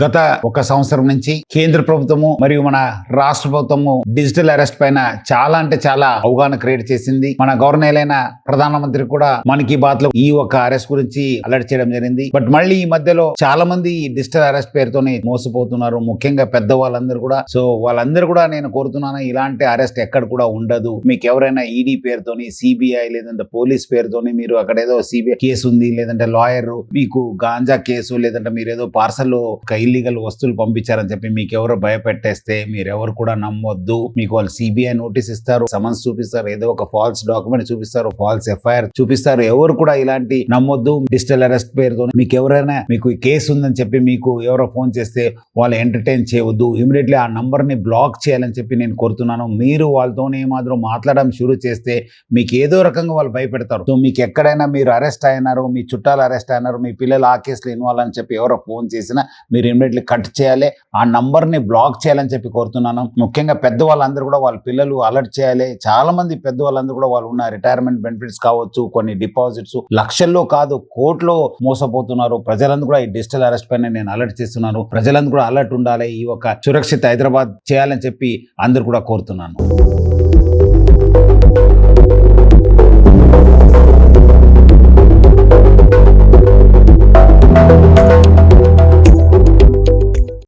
గత ఒక సంవత్సరం నుంచి కేంద్ర ప్రభుత్వము మరియు మన రాష్ట్ర ప్రభుత్వము డిజిటల్ అరెస్ట్ పైన చాలా అంటే చాలా అవగాహన క్రియేట్ చేసింది. మన గవర్నర్ అయిన ప్రధానమంత్రి కూడా మనకి కీ బాత్లో ఈ ఒక అరెస్ట్ గురించి అలర్ట్ చేయడం జరిగింది. బట్ మళ్ళీ ఈ మధ్యలో చాలా మంది ఈ డిజిటల్ అరెస్ట్ పేరుతోనే మోసపోతున్నారు. ముఖ్యంగా పెద్ద వాళ్ళందరూ కూడా. సో వాళ్ళందరూ కూడా నేను కోరుతున్నాను ఇలాంటి అరెస్ట్ ఎక్కడ కూడా ఉండదు. మీకు ఎవరైనా ఈడీ పేరుతోని సిబిఐ లేదంటే పోలీస్ పేరుతోని మీరు అక్కడ ఏదో సిబిఐ కేసు ఉంది లేదంటే లాయర్ మీకు గాంజా కేసు లేదంటే మీరు ఏదో పార్సల్ ఇల్లీగల్ వస్తువులు పంపించారని చెప్పి మీకు ఎవరో భయపెట్టేస్తే మీరు ఎవరు కూడా నమ్మొద్దు. మీకు వాళ్ళు సిబిఐ నోటీస్ ఇస్తారు సమన్స్ చూపిస్తారు ఏదో ఒక ఫాల్స్ డాక్యుమెంట్ చూపిస్తారు ఫాల్స్ ఎఫ్ఐఆర్ చూపిస్తారు. ఎవరు కూడా ఇలాంటి నమ్మొద్దు. డిజిటల్ అరెస్ట్ పేరుతో మీకు ఎవరైనా మీకు కేసు ఉందని చెప్పి మీకు ఎవరో ఫోన్ చేస్తే వాళ్ళు ఎంటర్టైన్ చేయవద్దు ఇమీడియట్లీ ఆ నంబర్ని బ్లాక్ చేయాలని చెప్పి నేను కోరుతున్నాను. మీరు వాళ్ళతో ఏమాత్రం మాట్లాడడం షురూ చేస్తే మీకు ఏదో రకంగా వాళ్ళు భయపెడతారు. సో మీకు ఎక్కడైనా మీరు అరెస్ట్ అయినారు మీ చుట్టాలు అరెస్ట్ అయినారు మీ పిల్లలు ఆ కేసులో ఇన్వాల్వ్ అని చెప్పి ఎవరో ఫోన్ చేసినా మీరు ఇమీడియట్లీ కట్ చేయాలి. ఆ నంబర్ని బ్లాక్ చేయాలని చెప్పి కోరుతున్నాను. ముఖ్యంగా పెద్ద వాళ్ళందరూ కూడా వాళ్ళ పిల్లలు అలర్ట్ చేయాలి. చాలామంది పెద్దవాళ్ళందరూ కూడా వాళ్ళు ఉన్న రిటైర్మెంట్ బెనిఫిట్స్ కావచ్చు కొన్ని డిపాజిట్స్ లక్షల్లో కాదు కోట్లో మోసపోతున్నారు. ప్రజలందరూ కూడా ఈ డిజిటల్ అరెస్ట్ పైన నేను అలర్ట్ చేస్తున్నాను. ప్రజలందరూ కూడా అలర్ట్ ఉండాలి. ఈ ఒక సురక్షిత హైదరాబాద్ చేయాలని చెప్పి అందరూ కూడా కోరుతున్నాను.